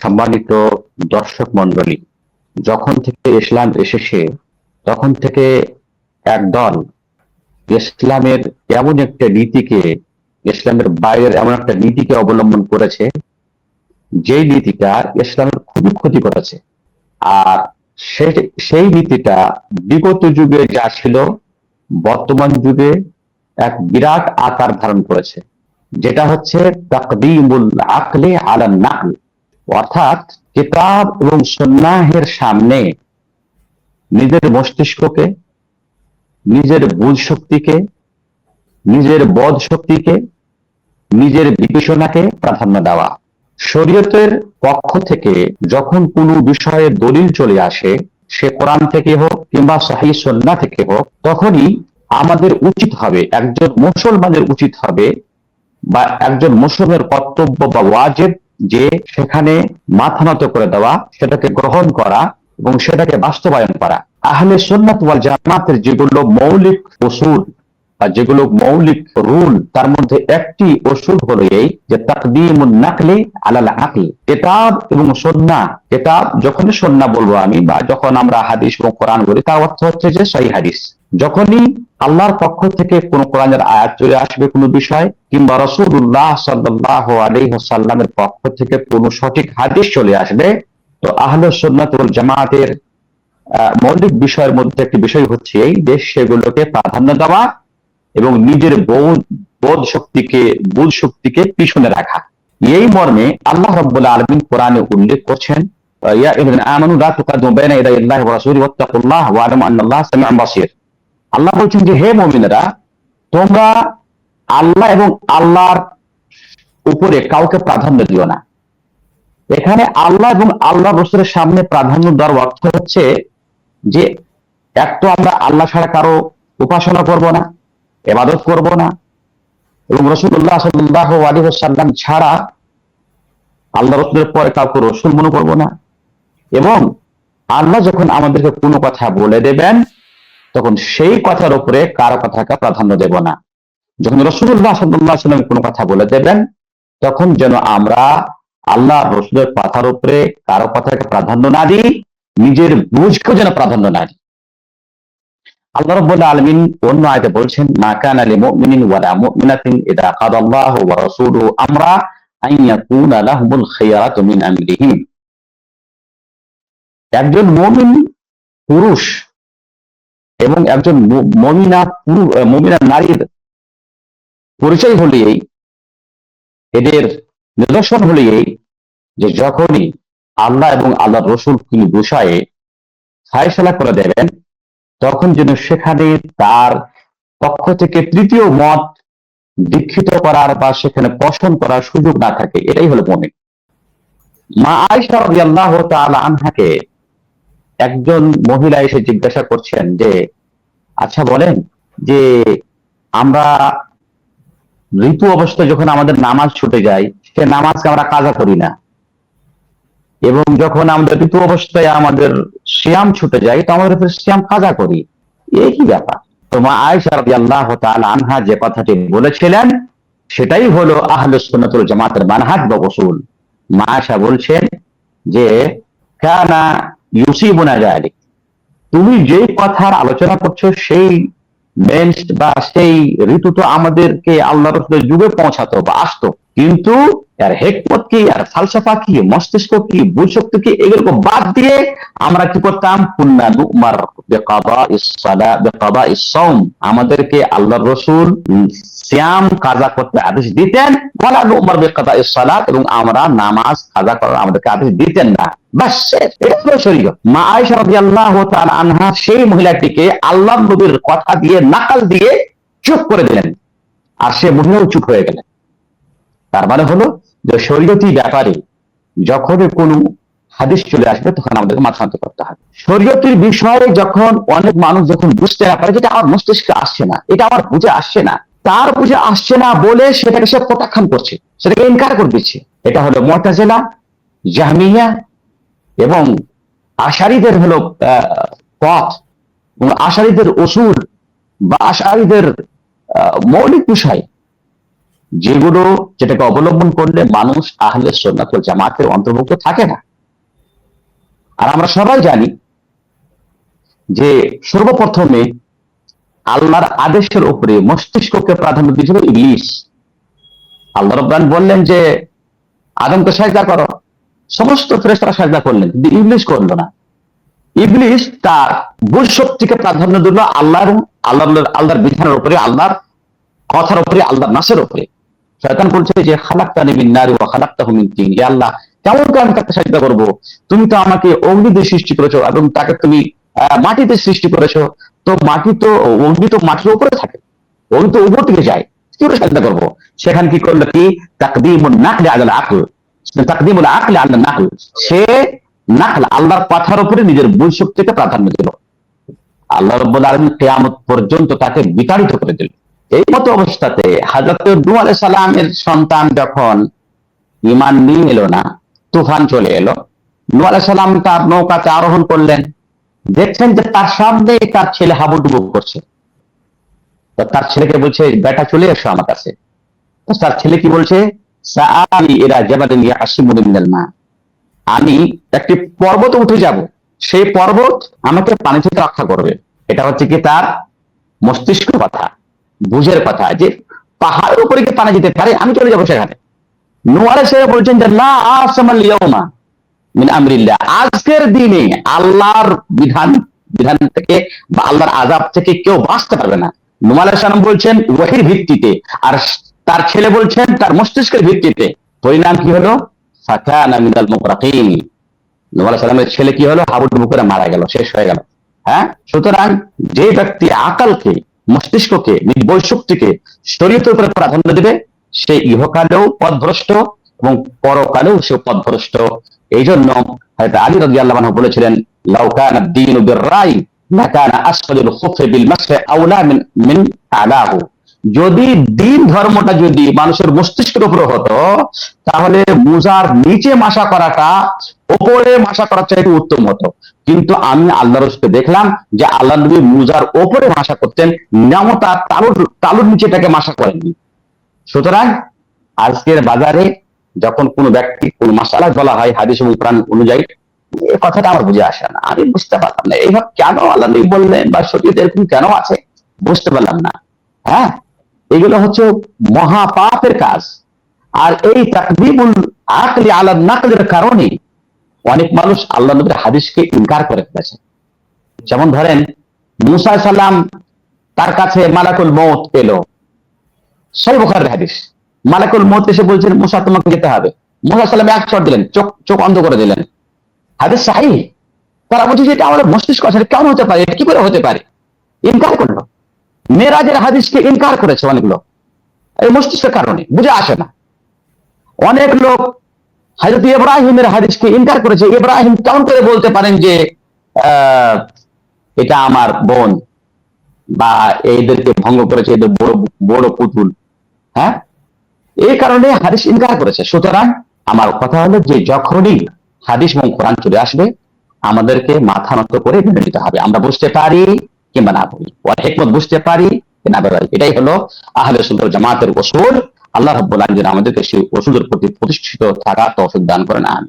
সম্মানিত দর্শক মন্ডলী যখন থেকে ইসলাম এসেছে, তখন থেকে একদল ইসলামের এমন একটা নীতিকে, ইসলামের বাইরের এমন একটা নীতিকে অবলম্বন করেছে যে নীতিটা ইসলামের খুবই ক্ষতি করেছে। আর সেই নীতিটা বিগত যুগে যা ছিল, বর্তমান যুগে এক বিরাট আকার ধারণ করেছে, যেটা হচ্ছে তাকদিমুল আকলে আলা নাকল। অর্থাৎ কিতাব এবং সন্ন্যাহের সামনে নিজের মস্তিষ্ককে, নিজের বুঝ শক্তিকে, নিজের বোধ শক্তিকে, নিজের বিবেচনাকে প্রাধান্য দেওয়া। শরীয়তের পক্ষ থেকে যখন কোনো বিষয়ে দলিল চলে আসে, সে কোরআন থেকে হোক কিংবা সাহি সন্না থেকে হোক, তখনই আমাদের উচিত হবে, একজন মুসলমানের উচিত হবে বা একজন মুসলিমের কর্তব্য বা ওয়াজেব যে সেখানে মাথা নত করে দেওয়া, সেটাকে গ্রহণ করা এবং সেটাকে বাস্তবায়ন করা। আহলে সুন্নাত ওয়াল জামাতের যেগুলো মৌলিক ওসুল বা যেগুলো মৌলিক রুল, তার মধ্যে একটি ওসুল হলো এই যে তাকদিমুন নাকলি আলাল আকল। কিতাব এবং সন্না, কিতাব যখনই সন্না বলব আমি বা যখন আমরা হাদিস এবং কোরআন বলি, তার অর্থ হচ্ছে যে সহি হাদিস। যখনই আল্লাহর পক্ষ থেকে কোন কোরআনের আয়াত চলে আসবে কোনো বিষয়, কিংবা রসুল্লাহ সাল্লাহ আলহিহাসাল্লামের পক্ষ থেকে কোন সঠিক হাদিস চলে আসবে, তো আহলে সুন্নাত জামাতের মৌলিক বিষয়ের মধ্যে একটি বিষয় হচ্ছে এই যে সেগুলোকে প্রাধান্য দেওয়া এবং নিজের বোধ বোধ শক্তিকে বোধ শক্তিকে পিছনে রাখা। এই মর্মে আল্লাহ রব্বুল্লাহ আলমিন কোরআনে উল্লেখ করছেন ইয়া ইবনে আমানু লা তুকাদ্দিমু বাইনা ইয়াদাই আল্লাহি ওয়া রাসূলিহি ওয়াত্তাকুল্লাহ ওয়া আলামু আন্নাল্লাহ সামিউন বাসীর। আল্লাহ বলছেন যে, হে মুমিনেরা, তোমরা আল্লাহ এবং আল্লাহর উপরে কাউকে প্রাধান্য দিও না। এখানে আল্লাহ এবং আল্লাহ রসুলের সামনে প্রাধান্য দেওয়ার অর্থ হচ্ছে যে, এক তো আমরা আল্লাহ ছাড়া কারও উপাসনা করব না এবাদত করব না, এবং রসুল্লাহ সাল্লাহ আলী সাল্লাম ছাড়া আল্লাহ রসুলের পরে কাউকে রসুল মনে করব না। এবং আল্লাহ যখন আমাদেরকে কোনো কথা বলে দেবেন তখন সেই কথার উপরে কারও কথাকে প্রাধান্য দেব না। যখন রসুল্লাহ সাল্লাহ সাল্লাম কোনো কথা বলে দেবেন, তখন যেন আমরা আল্লাহ রসুলের কথার উপরে কারও কথাকে প্রাধান্য না দিই, নিজের বুঝকেও যেন প্রাধান্য না দিই। আল্লাহ রাব্বুল আলমিন অন্য আয়াতে বলছেন, মা কানা লিল মুমিনিন ওয়ালা মুমিনাতিন ইযা কাদাল্লাহু ওয়া রাসূলুহু আমরা আন ইয়াকুনা লাহুমুল মিন আমরিহিম। একজন মুমিন পুরুষ এবং একজন মুমিনা পুরু- মুমিনা নারীর পরিচয় হলে এই এদের নিদর্শন হলে এই যে যখনই আল্লাহ এবং আল্লাহ রসুল তিনি বিষয়ে ফায়সলা করে দেবেন, তখন যেন সেখানে তার পক্ষ থেকে তৃতীয় মত দীক্ষিত করার বা সেখানে পোষণ করার সুযোগ না থাকে। এটাই হলো মমিন। মা আয়সা আল্লাহ তাআলা আনহাকে একজন মহিলা এসে জিজ্ঞাসা করছেন যে আচ্ছা বলেন যে আমরা ঋতু অবস্থায় যখন আমাদের নামাজ ছুটে যায়, সে নামাজকে আমরা কাজা করি না। এবং যখন আমরা ঋতু অবস্থায় আমাদের শ্যাম ছুটে যায়, তো আমাদের শ্যাম কাজা করি। এই কি ব্যাপার? তো মা আয়সা রাদিয়াল্লাহু তাআলা আনহা যে কথাটি বলেছিলেন, সেটাই হলো আহলুস সুন্নাতুল জামাতের মানহাজ বা উসুল। মা আয়সা বলছেন যে, কানা ইউসিবুনা তুমি যে কথার আলোচনা করছ, সেই বা সেই ঋতু তো আমাদেরকে আল্লাহ যুগে পৌঁছাতো বা আসতো। কিন্তু এর হেকমত কি, আর ফালসাফা কি, মস্তিষ্ক কি বুঝশক্তি কি, এগুলোকে বাদ দিয়ে আমরা কি করতাম? কুন্না নুমার বেকাবা ইসসালা বেকাবা ইসসাউম আমাদেরকে আল্লাহ রসুল শ্যাম কাজা করতে আদেশ দিতেন। বলা নুমার বেকাবা ইসসালাত এবং আমরা নামাজ কাজা করার আমাদেরকে আদেশ দিতেন না। আনহা, সেই মহিলাটিকে আল্লাহ নবীর কথা দিয়ে নাকাল দিয়ে চুপ করে দিলেন। আর সে মহিলাও চুপ হয়ে গেলেন। তার মানে হলো যে শরীয়তি ব্যাপারে যখন কোনো হাদিস চলে আসবে, তখন আমাদেরকে মাথা নত করতে হবে। শরীয়তির বিষয়ে যখন অনেক মানুষ যখন বুঝতে না পারে যেটা আমার মস্তিষ্কে আসছে না, এটা আমার বুঝে আসছে না, তার বুঝে আসছে না বলে সেটাকে সে প্রত্যাখ্যান করছে, সেটাকে ইনকার করে দিচ্ছে। এটা হলো মর্তাজেলা জাহমিয়া এবং আশারিদের হলো পথ। এবং আশারিদের অসুর বা আশারিদের মৌলিক বিষয় যেগুলো যেটাকে অবলম্বন করলে মানুষ আহলে সোনাত জামাতের অন্তর্ভুক্ত থাকে না। আর আমরা সবাই জানি যে সর্বপ্রথমে আল্লাহর আদেশের উপরে মস্তিষ্ককে প্রাধান্য দিয়েছিল ইংলিশ আল্লাহ রব্বান বললেন যে, আদমকে সাজদা করো। সমস্ত ফেরেস্তারা সাজদা করলেন, কিন্তু ইংলিশ করল না। ইবলিশ তার বুঝ শক্তিকে প্রাধান্য দিল আল্লাহ এবং আল্লাহ আল্লাহর বিধানের উপরে, আল্লাহর কথার উপরে, আল্লাহর নাসের উপরে। শয়তান বলছে যে, খালাক্তানি মিন নারি ওয়া খালাক্তাহু মিন তিন। হে আল্লাহ, কেমন করে আমি তাকে সাজদা করব? তুমি তো আমাকে অগ্নি দিয়ে সৃষ্টি করেছ এবং তাকে তুমি মাটিতে সৃষ্টি করেছ। তো মাটি তো, অগ্নি তো মাটির উপরে থাকে। অগ্নি তো উপর থেকে যায়। কি করে করব? সেখানে কি করল কি? তাকদিমুন নাকলি আকল। তাকদিমুল আকলি আলাল নাকল সে নাকল আল্লাহর কথার উপরে নিজের বুঝ শক্তিকে প্রাধান্য দিল। আল্লাহ রব্বুল আলমী কেয়ামত পর্যন্ত তাকে বিতাড়িত করে দিল এই মতো অবস্থাতে হাজরত নূহ আলাইহিস সালামের সন্তান যখন ইমান নিয়ে এলো না, তুফান চলে এলো, নূহ আলাইহিস সালাম তার নৌকাতে আরোহণ করলেন। দেখছেন যে তার সামনে তার ছেলে হাবুডুবু করছে। তো তার ছেলেকে বলছে, বেটা, চলে এসো আমার কাছে। তার ছেলে কি বলছে? মা। আমি একটি পর্বত উঠে যাব। সেই পর্বত আমাকে পানি থেকে রক্ষা করবে। এটা হচ্ছে কি তার মস্তিষ্ক কথা। বুঝের কথা যে পাহাড়ের উপরে কি পানি যেতে পারে, আমি চলে যাব সেখানে। নোয়ারে সে বলছেন যে না মিন আমরিল্লাহ। আজকের দিনে আল্লাহর বিধান বিধান থেকে বা আল্লাহর আজাব থেকে কেউ বাঁচতে পারবে না। নুমাল সালাম বলছেন ভিত্তিতে। আর তার ছেলে বলছেন, তার মস্তিষ্কের ভিত্তিতে। পরিণাম কি হলো? ফাকানা মিনাল নুমাল সালামের ছেলে কি হলো? হাবুডুবু করে মারা গেল, শেষ হয়ে গেল। হ্যাঁ? সুতরাং যে ব্যক্তি আকালকে মস্তিষ্ককে নিজ বৈশক্তিকে শরীয়তের উপরে প্রাধান্য দেবে। সে ইহকালেও পদভ্রষ্ট এবং পরকালেও সে পদভ্রষ্ট এই জন্য আলী রাজি আল্লাহ বলেছিলেন লাউকান দিন রাই, লাকানা আসফাদুল খুফে বিল মাসফে আউলা মিন আলাহু। যদি দিন ধর্মটা যদি মানুষের মস্তিষ্কের উপরে হতো, তাহলে মুজার নিচে মাসা করাটা, ওপরে মাসা করার চাইতে উত্তম হতো। কিন্তু আমি আল্লাহ রসুলকে দেখলাম যে আল্লাহ নবী মুজার ওপরে মাসা করতেন নামতা তালুর তালুর নিচেটাকে মাসা করেননি। সুতরাং আজকের বাজারে যখন কোনো ব্যক্তি কোন মাসালা বলা হয় হাদিস এবং কোরআন অনুযায়ী এই কথাটা আমার বুঝে আসে না। আমি বুঝতে পারলাম না। এইভাবে কেন আল্লাহ নবী বললেন বা শরীয়তে এরকম কেন আছে? বুঝতে পারলাম না। হ্যাঁ? এগুলো হচ্ছে মহাপাপের কাজ। আর এই তাকদিমুল আকলি আলা নাকলের কারণে অনেক মানুষ আল্লাহ নবীর হাদিসকে ইনকার করে ফেলেছে। যেমন ধরেন, মুসা সাল্লাম তার কাছে মালাকুল মৌত এলো। সেই হাদিস। মালাকুল মৌত এসে বলছেন, মুসা, তোমাকে যেতে হবে। মুসা সাল্লাম এক চট দিলেন, চোখ চোখ অন্ধ করে দিলেন। হাদিস সাহি তারা বলছে যে এটা আমাদের মস্তিষ্ক আছে কেমন হতে পারে? এটা কি করে হতে পারে? ইনকার করল। মেরাজের হাদিসকে ইনকার করেছে অনেক লোক এই মস্তিষ্কের কারণে, বুঝে আসে না। অনেক লোক হজরত ইব্রাহিমের হাদিসকে ইনকার করেছে। ইব্রাহিম কেমন করে বলতে পারেন যে এটা আমার বোন বা এদেরকে ভঙ্গ করেছে, এদের বড় বড় পুতুল। হ্যাঁ? এই কারণে হাদিস ইনকার করেছে। সুতরাং আমার কথা হলো যে, যখনই হাদিস এবং কোরআন চলে আসবে, আমাদেরকে মাথা নত করে মেনে নিতে হবে। আমরা বুঝতে পারি কিংবা না করি ওর হেকমত বুঝতে পারি না পারি। এটাই হলো আহলে সুন্দর জামাতের ওসুল। আল্লাহ রব্বুল আলমিন আমাদেরকে সেই ওষুধের প্রতি প্রতিষ্ঠিত থাকা তৌফিক দান করেন আমি